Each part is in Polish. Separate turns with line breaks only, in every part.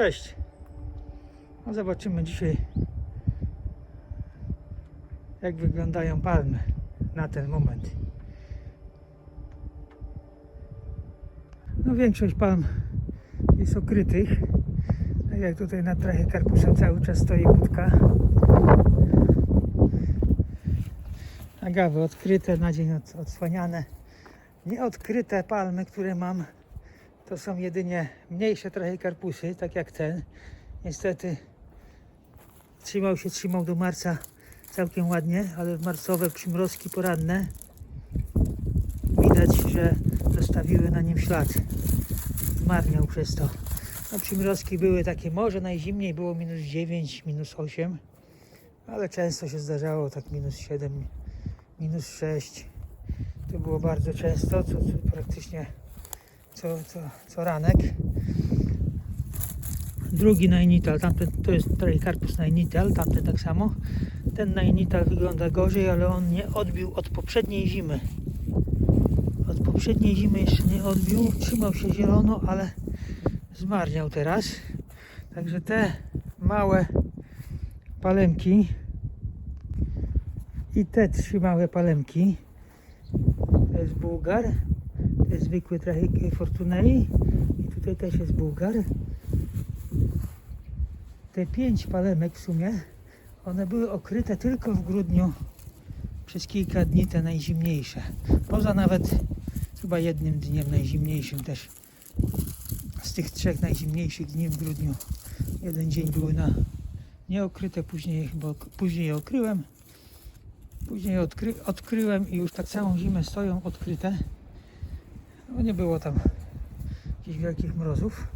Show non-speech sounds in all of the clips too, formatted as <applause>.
Cześć. No zobaczymy dzisiaj jak wyglądają palmy na ten moment. No większość palm jest okrytych. Tak jak tutaj na trawie karpusa cały czas stoi budka. Agawy odkryte, na dzień od, odsłaniane. Nieodkryte palmy, które mam, to są jedynie mniejsze trochę karpusy, tak jak ten. Niestety trzymał się, trzymał do marca całkiem ładnie, ale marcowe przymrozki poranne widać, że zostawiły na nim ślad. Zmarniał przez to. No, przymrozki były takie, może najzimniej było minus 9, minus 8, ale często się zdarzało tak minus 7, minus 6. To było bardzo często, co, co praktycznie co, co, co ranek. Drugi najnital, tamten to jest Traicarpus najnital, tamten tak samo. Ten najnital wygląda gorzej, ale on nie odbił od poprzedniej zimy. Od poprzedniej zimy jeszcze nie odbił, trzymał się zielono, ale zmarniał teraz. Także te małe palemki i te trzy małe palemki to jest Bułgar, zwykły Trachik Fortunei i tutaj też jest Bułgar. Te pięć palemek w sumie, one były okryte tylko w grudniu przez kilka dni te najzimniejsze. Poza nawet chyba jednym dniem najzimniejszym też. Z tych trzech najzimniejszych dni w grudniu jeden dzień były na nieokryte, później chyba później je okryłem. Później odkry, odkryłem i już tak całą zimę stoją odkryte. No nie było tam jakichś wielkich mrozów,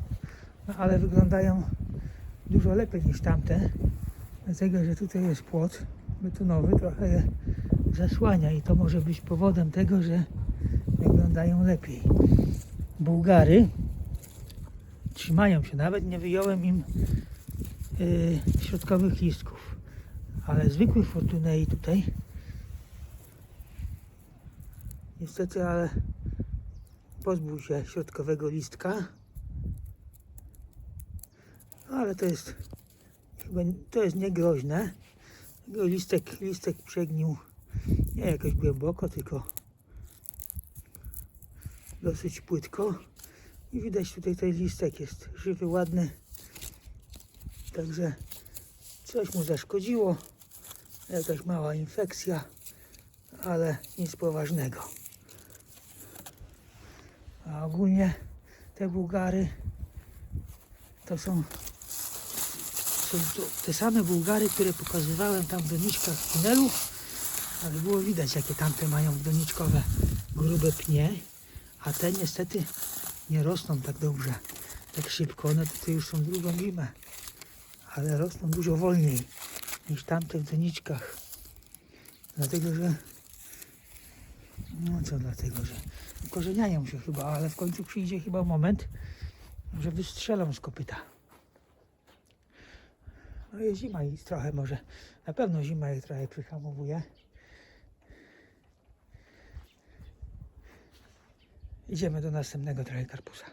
no ale wyglądają dużo lepiej niż tamte. Dlatego, że tutaj jest płot betonowy, trochę je zasłania i to może być powodem tego, że wyglądają lepiej. Bułgary trzymają się, nawet nie wyjąłem im yy, środkowych listków, ale zwykłych Fortunei tutaj niestety, ale pozbył się środkowego listka, ale to jest chyba to jest niegroźne. Listek, listek przegnił nie jakoś głęboko, tylko dosyć płytko. I widać tutaj ten listek jest żywy, ładny. Także coś mu zaszkodziło. Jakaś mała infekcja, ale nic poważnego. Ogólnie te Bułgary to są, są te same Bułgary, które pokazywałem tam w doniczkach w tunelu, ale było widać jakie tamte mają doniczkowe grube pnie, a te niestety nie rosną tak dobrze, tak szybko. One tutaj już są drugą zimę, ale rosną dużo wolniej niż tamte w doniczkach. Dlatego, że no co dlatego, że ukorzeniają się chyba, ale w końcu przyjdzie chyba moment, że wystrzelą z kopyta. No jest zima i trochę może, na pewno zima ich trochę przyhamowuje. Idziemy do następnego trochę karpusa.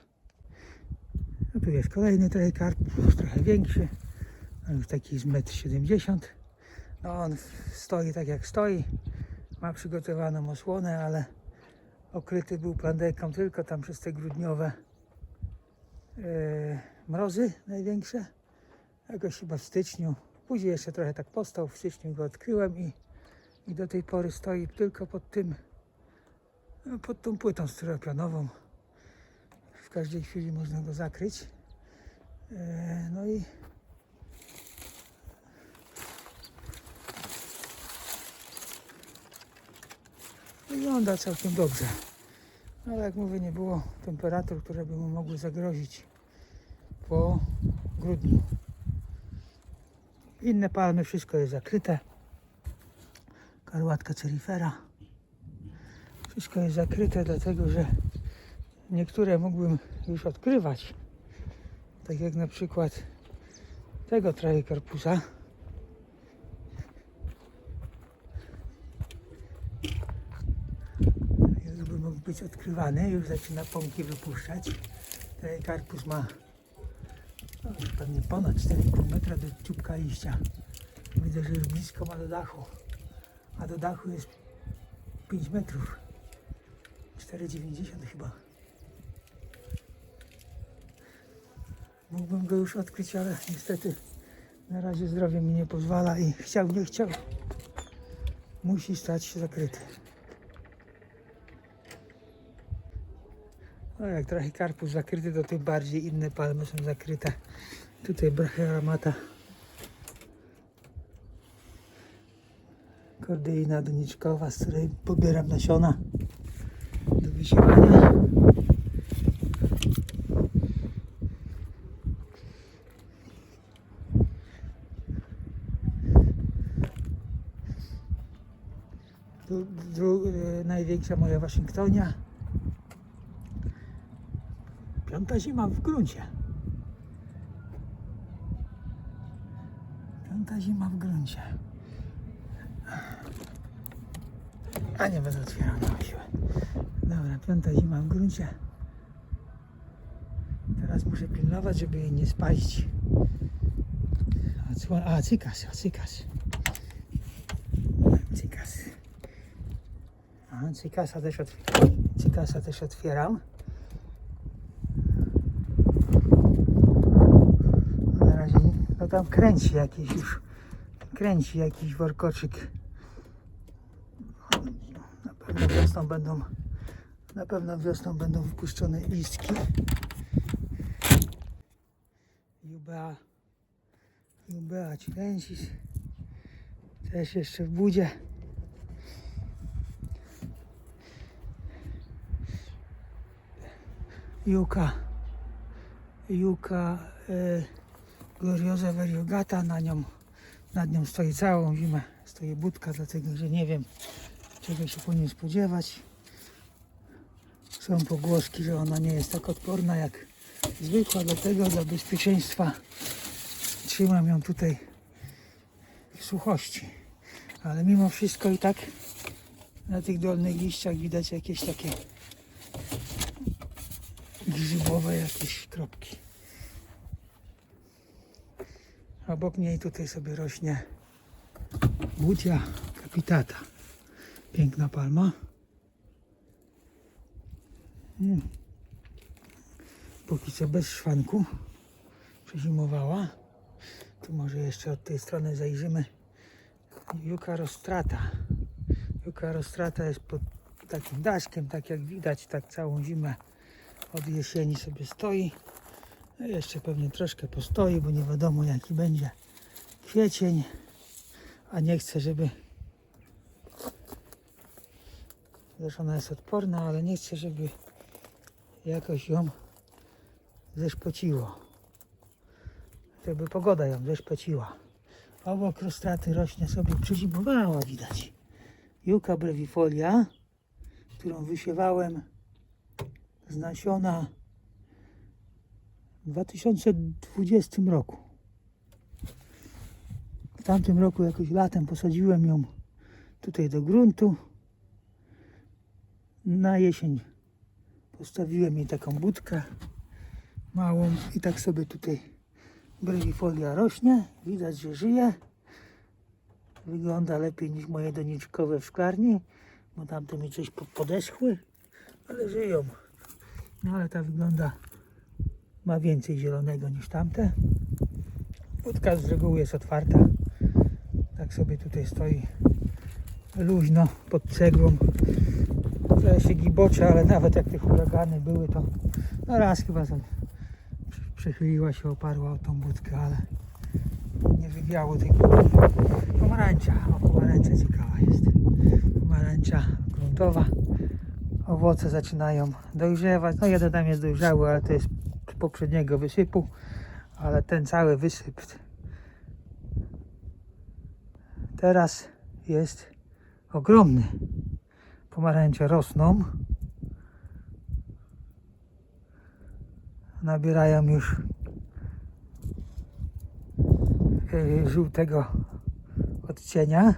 No tu jest kolejny trochę karpus, trochę większy. On już taki z 1,70 m. No on stoi tak jak stoi. Ma przygotowaną osłonę, ale okryty był plandeką tylko tam przez te grudniowe e, mrozy największe. Jakoś chyba w styczniu. Później jeszcze trochę tak postał. W styczniu go odkryłem i, i do tej pory stoi tylko pod tym, no, pod tą płytą styropianową. W każdej chwili można go zakryć. E, no i wygląda całkiem dobrze. Ale jak mówię, nie było temperatur, które by mu mogły zagrozić po grudniu. Inne palmy, wszystko jest zakryte. Karłatka cerifera. Wszystko jest zakryte, dlatego że niektóre mógłbym już odkrywać. Tak jak na przykład tego trajekarpusa. Już by mógł być odkrywany, już zaczyna pąki wypuszczać. Trajekarpus ma No, pewnie ponad 4,5 metra do czubka liścia. Widzę, że już blisko ma do dachu. A do dachu jest 5 metrów. 4,90 chyba. Mógłbym go już odkryć, ale niestety na razie zdrowie mi nie pozwala i chciał, nie chciał. Musi stać się zakryty. No jak trochę karpus zakryty, to tym bardziej inne palmy są zakryte. Tutaj brachiaramata. Kordyjna doniczkowa, z której pobieram nasiona do wysiewania. Tu, dru, e, największa moja Waszyngtonia. Piąta zima w gruncie. Piąta zima w gruncie. A nie będę otwierał na siłę. Dobra, piąta zima w gruncie. Teraz muszę pilnować, żeby jej nie spalić. A, co, a cykas, a cykas. Cykas. A, cykasa też otwieram. Cykasa też otwieram. Na razie nie- no tam kręci jakiś już. Kręci jakiś workoczyk. Na pewno wiosną będą na pewno wiosną będą wypuszczone listki. Jubea Jubea chilensis też jeszcze w budzie. Juka Juka e, Gloriosa variegata na nią nad nią stoi całą zimę stoi budka dlatego że nie wiem czego się po niej spodziewać są pogłoski, że ona nie jest tak odporna jak zwykła, dlatego dla bezpieczeństwa trzymam ją tutaj w suchości. Ale mimo wszystko i tak na tych dolnych liściach widać jakieś takie grzybowe jakieś kropki. Obok niej tutaj sobie rośnie butia capitata. Piękna palma. Mm. Póki co bez szwanku. Przezimowała. Tu może jeszcze od tej strony zajrzymy. Juka rostrata. Juka rostrata jest pod takim daszkiem, tak jak widać, tak całą zimę od jesieni sobie stoi. Jeszcze pewnie troszkę postoi, bo nie wiadomo jaki będzie kwiecień. A nie chcę, żeby Wiesz, ona jest odporna, ale nie chcę, żeby jakoś ją zeszpociło. Żeby pogoda ją zeszpociła. Obok rostraty rośnie sobie przezimowała, widać. Juka brevifolia, którą wysiewałem z nasiona w 2020 roku. W tamtym roku jakoś latem posadziłem ją tutaj do gruntu. Na jesień Postawiłem jej taką budkę małą i tak sobie tutaj brewifolia rośnie. Widać, że żyje. Wygląda lepiej niż moje doniczkowe w szklarni, bo tamte mi coś po- podeschły, ale żyją. No ale ta wygląda, ma więcej zielonego niż tamte. Budka z reguły jest otwarta. Tak sobie tutaj stoi luźno pod cegłą. Trochę się gibocze, ale nawet jak te huragany były, to no raz chyba przechyliła się, oparła o tą budkę, ale nie wywiało tej budki. Pomarańcza, o pomarańcza ciekawa jest. Pomarańcza gruntowa. Owoce zaczynają dojrzewać. No jeden tam jest dojrzały, ale to jest poprzedniego wysypu. Ale ten cały wysyp teraz jest ogromny pomarańcze rosną. Nabierają już yy, żółtego odcienia.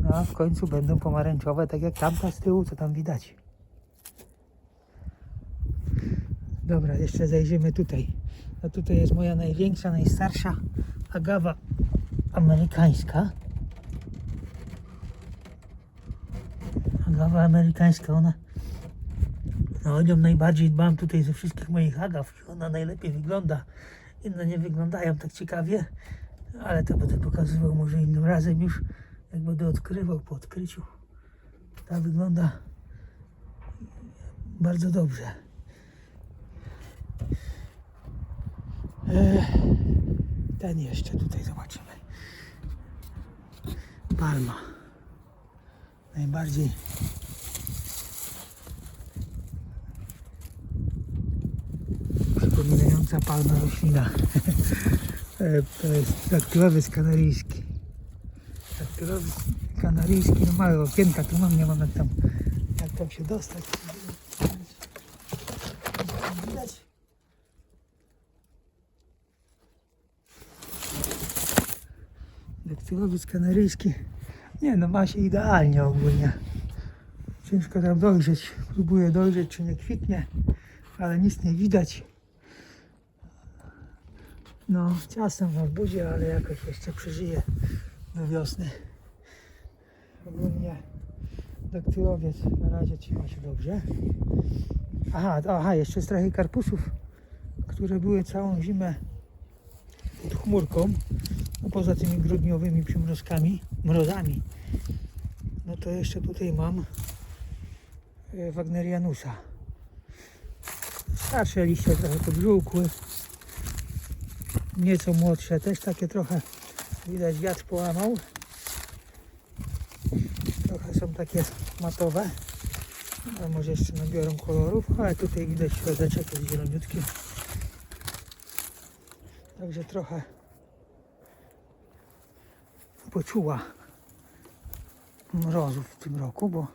No a w końcu będą pomarańczowe, tak jak tamta z tyłu, co tam widać. Dobra, jeszcze zajrzymy tutaj A tutaj jest moja największa, najstarsza agawa amerykańska. Agawa amerykańska, ona no o nią najbardziej dbam tutaj ze wszystkich moich agaw. Ona najlepiej wygląda. Inne nie wyglądają tak ciekawie, ale to będę pokazywał może innym razem już, jak będę odkrywał po odkryciu. Ta wygląda bardzo dobrze. Ten jeszcze tutaj zobaczymy. Palma. Najbardziej przypominająca palmę roślina. <laughs> E, to jest daktylowiec kanaryjski. Daktylowiec kanaryjski, no małe okienka tu mam, nie mam tam, jak tam się dostać. Widać? Daktylowiec kanaryjski. Nie no, ma się idealnie ogólnie. Ciężko tam dojrzeć. Próbuję dojrzeć, czy nie kwitnie, ale nic nie widać. No, czasem w budzie, ale jakoś jeszcze przeżyje do wiosny. Ogólnie daktylowiec na razie trzyma się dobrze. Aha, aha, jeszcze jest trochę karpusów, które były całą zimę pod chmurką, poza tymi grudniowymi przymrozkami, mrozami. No to jeszcze tutaj mam e, Wagnerianusa. Starsze liście trochę podżółkły, nieco młodsze, też takie trochę widać wiatr połamał. Trochę są takie matowe, ale może jeszcze nabiorą kolorów, ale tutaj widać środeczek jest zieloniutki. Także trochę poczuła mrozów w tym roku, bo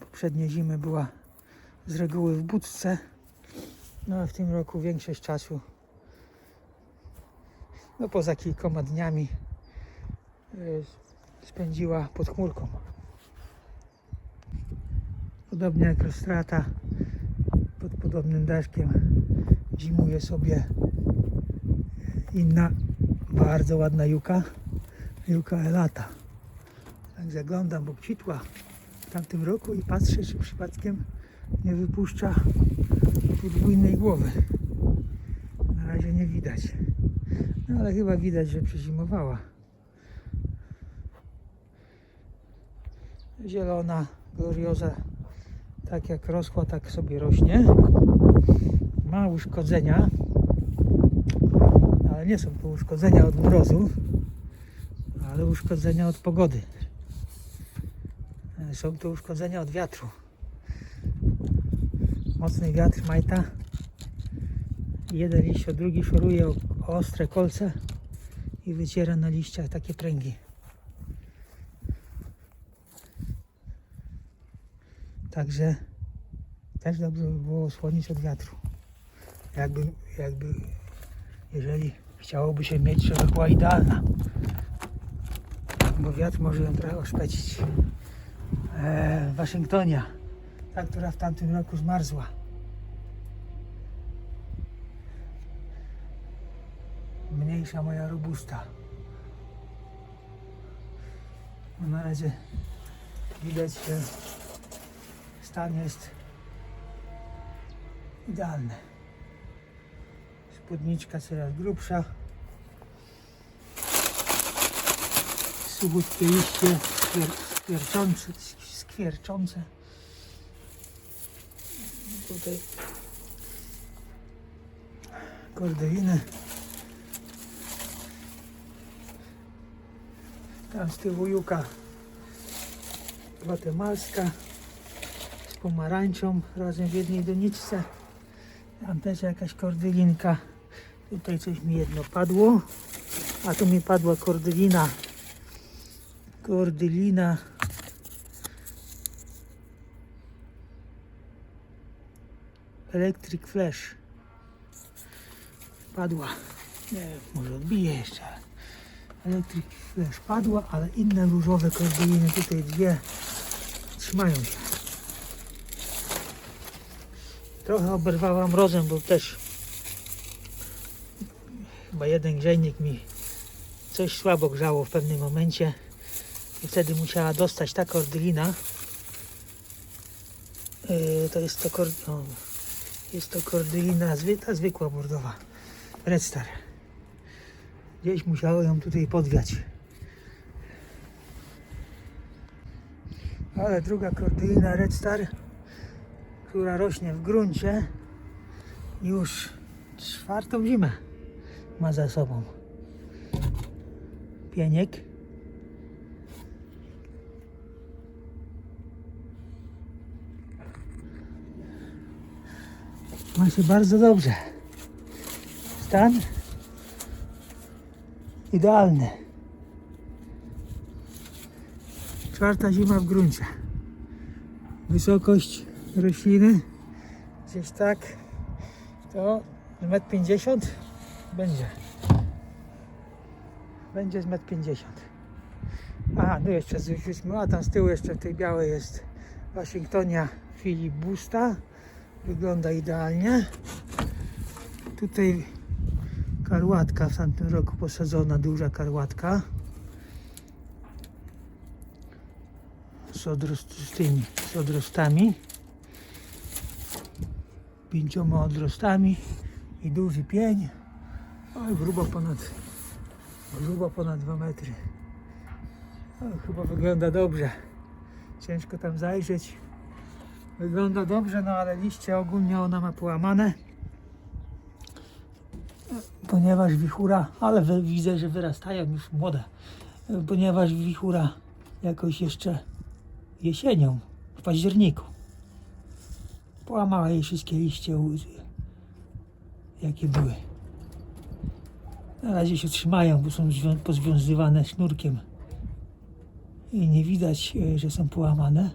poprzednie zimy była z reguły w budce, no a w tym roku większość czasu no poza kilkoma dniami y, spędziła pod chmurką. Podobnie jak rozstrata pod podobnym daszkiem zimuje sobie inna bardzo ładna juka, juka elata. Tak zaglądam, bo kwitła w tamtym roku i patrzę, czy przypadkiem nie wypuszcza podwójnej głowy. Na razie nie widać. No ale chyba widać, że przezimowała. Zielona glorioza, tak jak rosła, tak sobie rośnie. Ma uszkodzenia, ale nie są to uszkodzenia od mrozu, ale uszkodzenia od pogody. E, Są to uszkodzenia od wiatru. Mocny wiatr majta. Jeden liść od drugi szoruje o, ostre kolce i wyciera na liściach takie pręgi. Także też dobrze by było osłonić od wiatru. Jakby, jakby, jeżeli chciałoby się mieć, żeby była idealna. Bo wiatr może ją trochę oszpecić. Eee, w Waszyngtonie, ta, która w tamtym roku zmarzła. Mniejsza moja robusta. No na razie widać, że stan jest idealny. Spódniczka coraz grubsza. Suchutkie liście skwier- skwierczące, skwierczące. Tutaj kordewiny. Tam z tyłu juka gwatemalska z pomarańczą razem w jednej doniczce. Tam też jakaś kordylinka. Tutaj coś mi jedno padło. A tu mi padła kordylina. Kordylina. Electric Flash. Padła. Nie wiem, może odbiję jeszcze. Electric Flash padła, ale inne różowe kordyliny, tutaj dwie, trzymają się. Trochę oberwała mrozem, bo też Chyba jeden grzejnik mi coś słabo grzało w pewnym momencie i wtedy musiała dostać ta kordylina. Yy, to jest to, kor... o, jest to kordylina zwy... ta zwykła bordowa. Red Star. Gdzieś musiało ją tutaj podwiać. Ale druga kordylina Red Star, która rośnie w gruncie, już czwartą zimę ma za sobą. Pieniek. Ma się bardzo dobrze. Stan idealny. Czwarta zima w gruncie. Wysokość rośliny gdzieś tak to 1,50 m będzie. Będzie z 1,50 m. Aha, no jeszcze zwróćmy, a tam z tyłu jeszcze w tej białej jest Waszyngtonia filibusta. Wygląda idealnie. Tutaj karłatka w tamtym roku posadzona, duża karłatka. Z, odrost, z tymi z odrostami. Pięcioma odrostami i duży pień. Oj, grubo ponad grubo ponad 2 metry. O, chyba wygląda dobrze. Ciężko tam zajrzeć. Wygląda dobrze, no ale liście ogólnie ona ma połamane. Ponieważ wichura, ale widzę, że wyrastają już młode. Ponieważ wichura jakoś jeszcze jesienią, w październiku. Połamała jej wszystkie liście, jakie były. Na razie się trzymają, bo są zwią- pozwiązywane sznurkiem. I nie widać, e, że są połamane.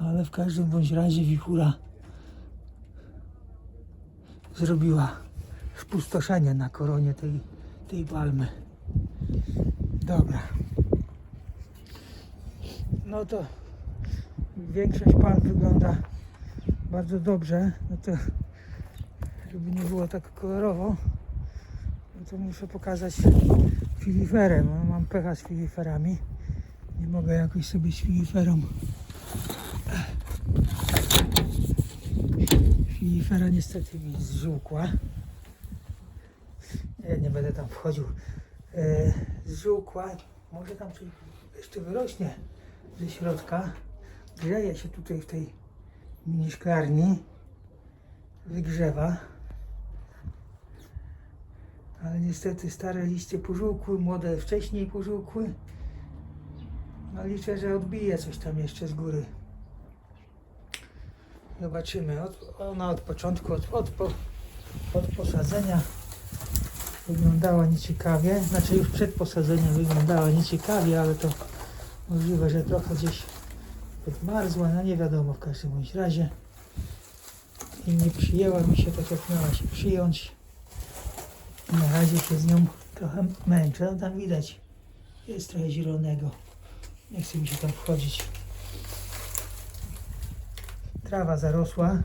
Ale w każdym bądź razie wichura zrobiła spustoszenie na koronie tej, tej palmy. Dobra. No to większość palm wygląda bardzo dobrze. No to żeby nie było tak kolorowo, no to muszę pokazać filiferem. No, mam pecha z filiferami. Nie mogę jakoś sobie z filiferą. Filifera niestety mi zżółkła. Nie, nie będę tam wchodził. E, zżółkła. Może tam coś jeszcze wyrośnie ze środka. Grzeje się tutaj w tej mini szklarni. Wygrzewa. Ale niestety stare liście pożółkły, młode wcześniej pożółkły. No liczę, że odbije coś tam jeszcze z góry. Zobaczymy. Od, ona od początku, od, od, po, od posadzenia wyglądała nieciekawie. Znaczy już przed posadzeniem wyglądała nieciekawie, ale to możliwe, że trochę gdzieś podmarzła. No nie wiadomo w każdym bądź razie. I nie przyjęła mi się tak jak miała się przyjąć. Na razie się z nią trochę męczę. No tam widać jest trochę zielonego. Nie chce mi się tam wchodzić. Trawa zarosła.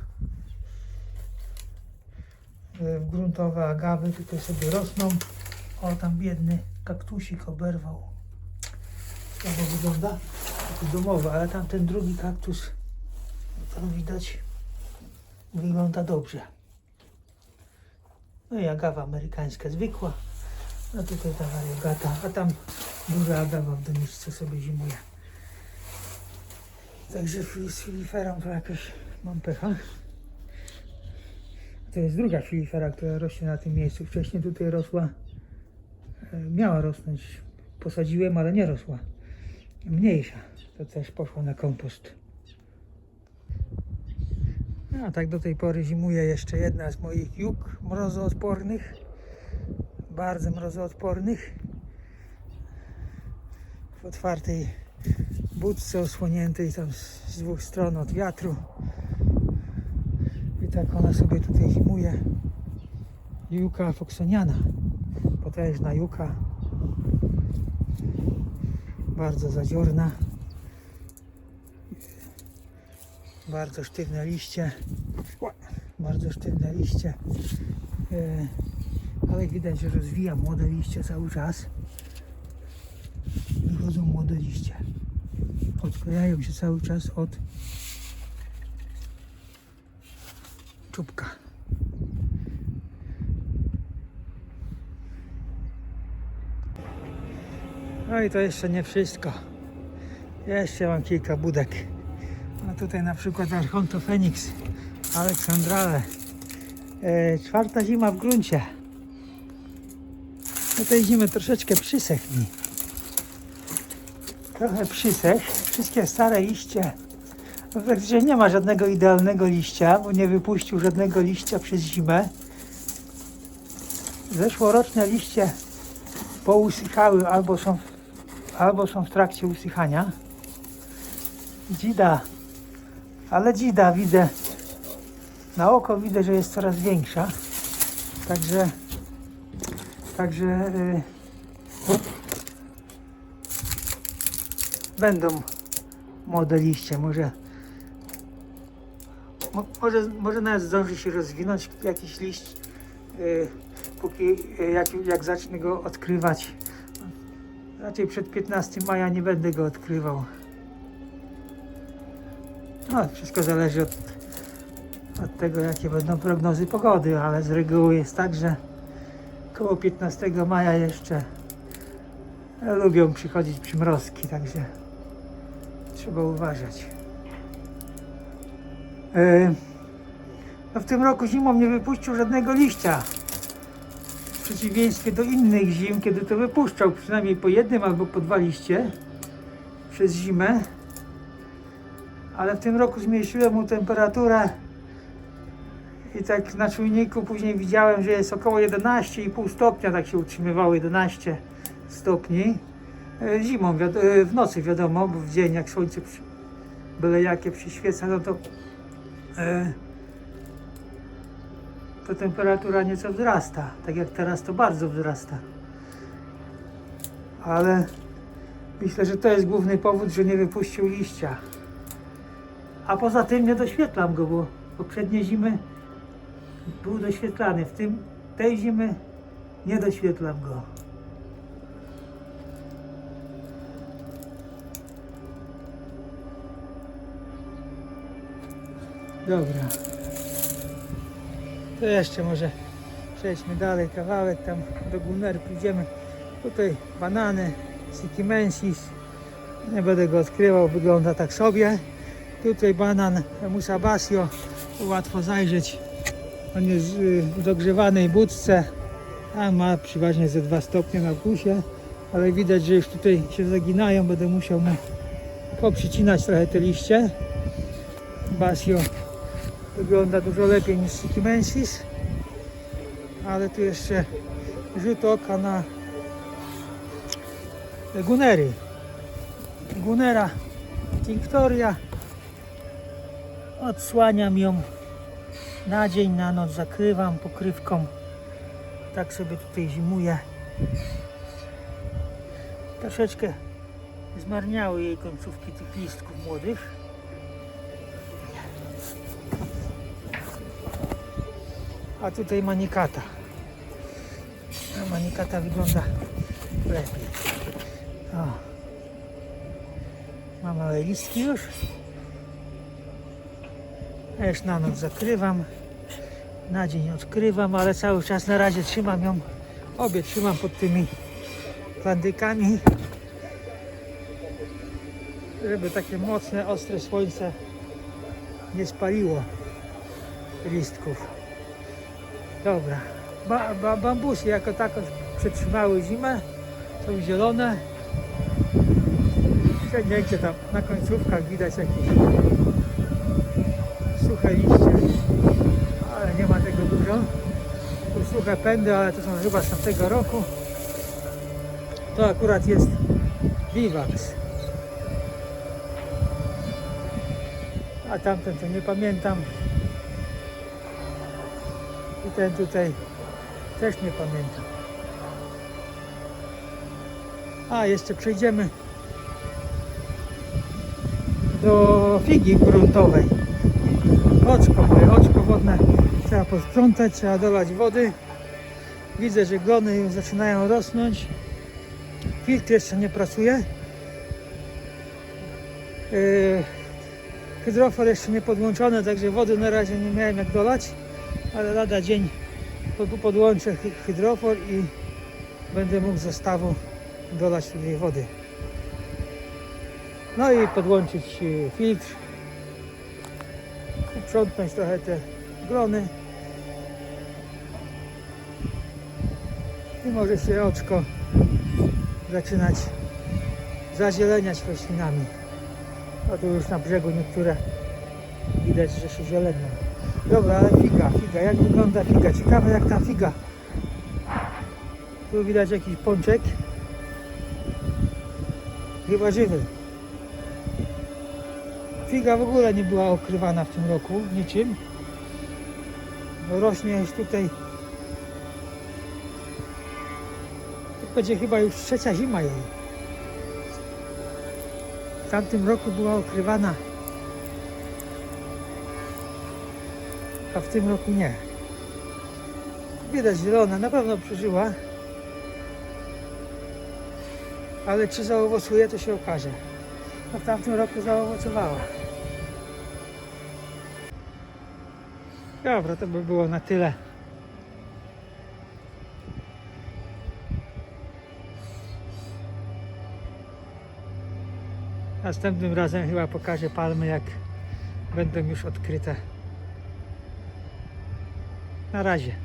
E, Gruntowe agawy tutaj sobie rosną. O, tam biedny kaktusik oberwał. Słabo wygląda. Taki domowy, ale tamten drugi kaktus, tam widać, wygląda dobrze. No i agawa amerykańska zwykła. No tutaj ta variegata, a tam duża agawa w doniczce sobie zimuje. Także z filiferą to jakoś mam pecha. To jest druga filifera, która rośnie na tym miejscu. Wcześniej tutaj rosła, e, miała rosnąć. Posadziłem, ale nie rosła. Mniejsza. To też poszła na kompost. A tak do tej pory zimuje jeszcze jedna z moich juk mrozoodpornych. Bardzo mrozoodpornych. W otwartej budce osłoniętej tam z, dwóch stron od wiatru. I tak ona sobie tutaj zimuje. Juka foksoniana. Potężna juka. Bardzo zadziorna. Bardzo sztywne liście. Bardzo sztywne liście. E, ale widać, że rozwija młode liście cały czas. Wychodzą młode liście. Odklejają się cały czas od czubka. No i to jeszcze nie wszystko. Jeszcze mam kilka budek. No tutaj na przykład Archonto Phoenix, Aleksandrale. E, czwarta zima w gruncie. No tej zimy troszeczkę przysech mi. Trochę przysech. Wszystkie stare liście. Praktycznie nie ma żadnego idealnego liścia, bo nie wypuścił żadnego liścia przez zimę. Zeszłoroczne liście pousychały albo są, albo są w trakcie usychania. Dzida, ale dzida widzę, na oko widzę, że jest coraz większa. Także, także y, będą młode liście. Może, mo, może, może nawet zdąży się rozwinąć jakiś liść, y, póki y, jak, jak zacznę go odkrywać. Raczej przed 15 maja nie będę go odkrywał. No, wszystko zależy od, od tego, jakie będą prognozy pogody, ale z reguły jest tak, że koło 15 maja jeszcze lubią przychodzić przymrozki, także trzeba uważać. E, No w tym roku zimą nie wypuścił żadnego liścia. W przeciwieństwie do innych zim, kiedy to wypuszczał przynajmniej po jednym albo po dwa liście przez zimę. Ale w tym roku zmniejszyłem mu temperaturę i tak na czujniku później widziałem, że jest około 11,5 stopnia, tak się utrzymywało 11 stopni. E, Zimą, e, w nocy wiadomo, bo w dzień jak słońce przy, byle jakie przyświeca, no to e, to temperatura nieco wzrasta. Tak jak teraz to bardzo wzrasta. Ale myślę, że to jest główny powód, że nie wypuścił liścia. A poza tym nie doświetlam go, bo poprzednie zimy był doświetlany. W tym tej zimy nie doświetlam go. Dobra. To jeszcze może przejdźmy dalej kawałek tam do Gunner pójdziemy. Tutaj banany, Sikimensis. Nie będę go odkrywał, wygląda tak sobie. Tutaj banan Musabasio, łatwo zajrzeć. On jest w dogrzewanej budce, a ma przeważnie ze 2 stopnie na wkusie, ale widać, że już tutaj się zaginają. Będę musiał mu poprzycinać trochę te liście. Basio wygląda dużo lepiej niż Sikimensis, ale tu jeszcze rzut oka na Gunery. Gunera Tinctoria. Odsłaniam ją na dzień, na noc zakrywam pokrywką. Tak sobie tutaj zimuje. Troszeczkę zmarniały jej końcówki tych listków młodych. A tutaj manikata. A manikata wygląda lepiej. O. Mam małe listki już. Ja już na noc zakrywam. Na dzień odkrywam, ale cały czas na razie trzymam ją. Obie trzymam pod tymi klandykami. Żeby takie mocne, ostre słońce nie spaliło listków. Dobra. Ba, ba, bambusy jako tako przetrzymały zimę. Są zielone. Wszędzie tam na końcówkach widać jakieś suche liście, ale nie ma tego dużo. Tu suche pędy, ale to są chyba z tamtego roku. To akurat jest Vivax. A tamten to nie pamiętam. I ten tutaj też nie pamiętam. A, jeszcze przejdziemy do figi gruntowej. Oczko moje, oczko wodne trzeba posprzątać, trzeba dolać wody. Widzę, że glony już zaczynają rosnąć. Filtr jeszcze nie pracuje. Yy, Hydrofor jeszcze nie podłączony, także wody na razie nie miałem jak dolać, ale lada dzień pod- podłączę hy- hydrofor i będę mógł z zestawu dolać tutaj wody. No i podłączyć yy, filtr, uprzątnąć trochę te glony i może się oczko zaczynać zazieleniać roślinami. A tu już na brzegu niektóre widać, że się zielenią. Dobra, ale figa, figa, jak wygląda figa? Ciekawe jak ta figa. Tu widać jakiś pączek. Chyba żywy. Figa w ogóle nie była okrywana w tym roku niczym. Rośnie już tutaj. To będzie chyba już trzecia zima jej. W tamtym roku była okrywana, a w tym roku nie. Widać zielona, na pewno przeżyła, ale czy zaowocuje, to się okaże. No w tamtym roku zaowocowała. Dobra, to by było na tyle. Następnym razem chyba pokażę palmy, jak będą już odkryte. Na razie.